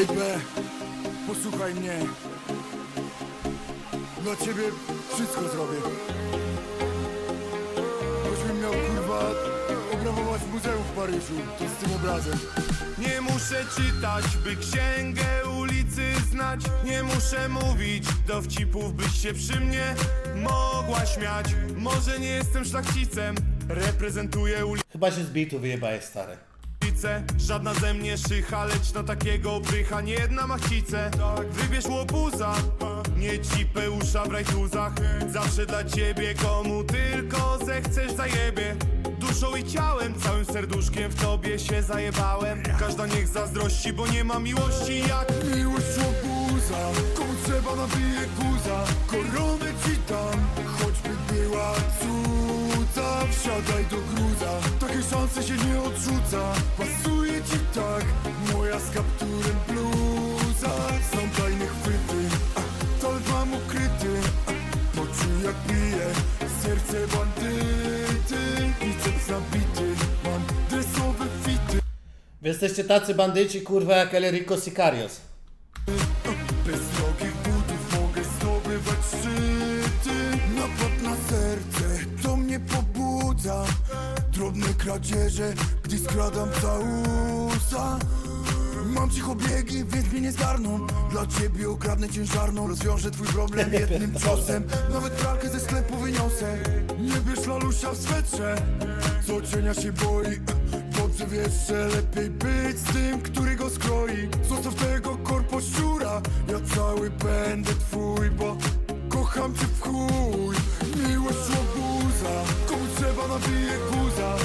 Baby, posłuchaj mnie. Dla ciebie wszystko zrobię. Choćbym miał kurwa obrabować muzeum w Paryżu, to z tym obrazem. Nie muszę czytać, by księgę ulicy znać Nie muszę mówić dowcipów, byś się przy mnie mogła śmiać Może nie jestem szlachcicem, reprezentuję Chyba się z bitu wyjebałeś, stary. Żadna ze mnie szycha, lecz na takiego brycha nie jedna machcice Wybierz łobuza, nie cipę usza w rajtuzach. Zawsze dla ciebie, komu tylko zechcesz zajebie. Duszą i ciałem, całym serduszkiem w tobie się zajebałem. Każda niech zazdrości, bo nie ma miłości jak Miłość łobuza, komu trzeba nabije guza Koronę ci dam, choćby była cudza Wsiadaj do gruza, takie szanse się nie odrzuca Jak bije, serce bandyty Biceps nabity, mam dresowe fity. Wy jesteście tacy bandyci, kurwa, jak El Rico Sicarios. Bez drogich butów mogę zdobywać szczyty Napad na serce, to mnie pobudza. Drobne kradzieże, gdy skradam całusa Mam cichobiegi, więc mnie nie zgarną. Dla ciebie ukradnę ciężarną Rozwiążę twój problem jednym ciosem. Nawet pralkę ze sklepu wyniosę. Nie bierz lalusia w swetrze. Co cienia się boi. Dobrze wiesz, że lepiej być z tym, który go skroi. Zostaw tego korpo szczura. Ja cały będę twój, bo kocham cię w chuj. Miłość łobuza. Komu trzeba nabije guza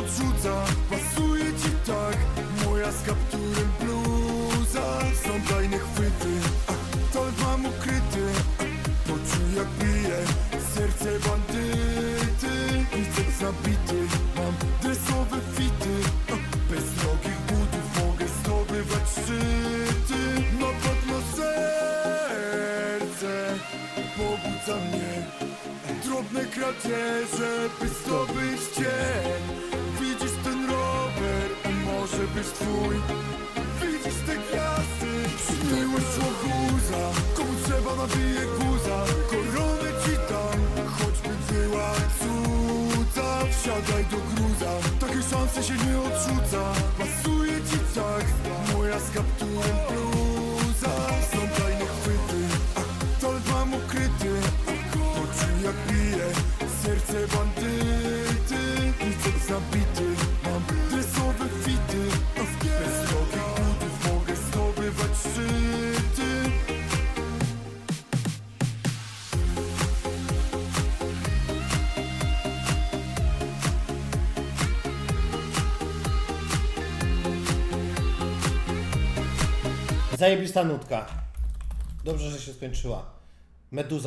szanse się nie odrzuca. Pasuje ci tak Moja z kapturem bluza. Są tajne chwyty Talent mam ukryty. Poczuj jak bije Serce bandyty. Biceps nabity Mam dresowe fity. Bez drogich butów mogę zdobywać szczyty. Napad na serce Pobudza mnie. Drobne kradzieże By zdobyć cień Może być twój. Widzisz te gwiazdy Miłość łobuza Komu trzeba nabije guza? Koronę ci dam Choćby była cudza. Wsiadaj do gruza Takie szanse się nie odrzuca. Pasuje ci tak Moja z kapturem bluza. Są tajne chwyty Talent mam ukryty Poczuj jak bije Serce bandyty. Biceps nabity Mam Zajebista nutka. Dobrze, że się skończyła. Meduza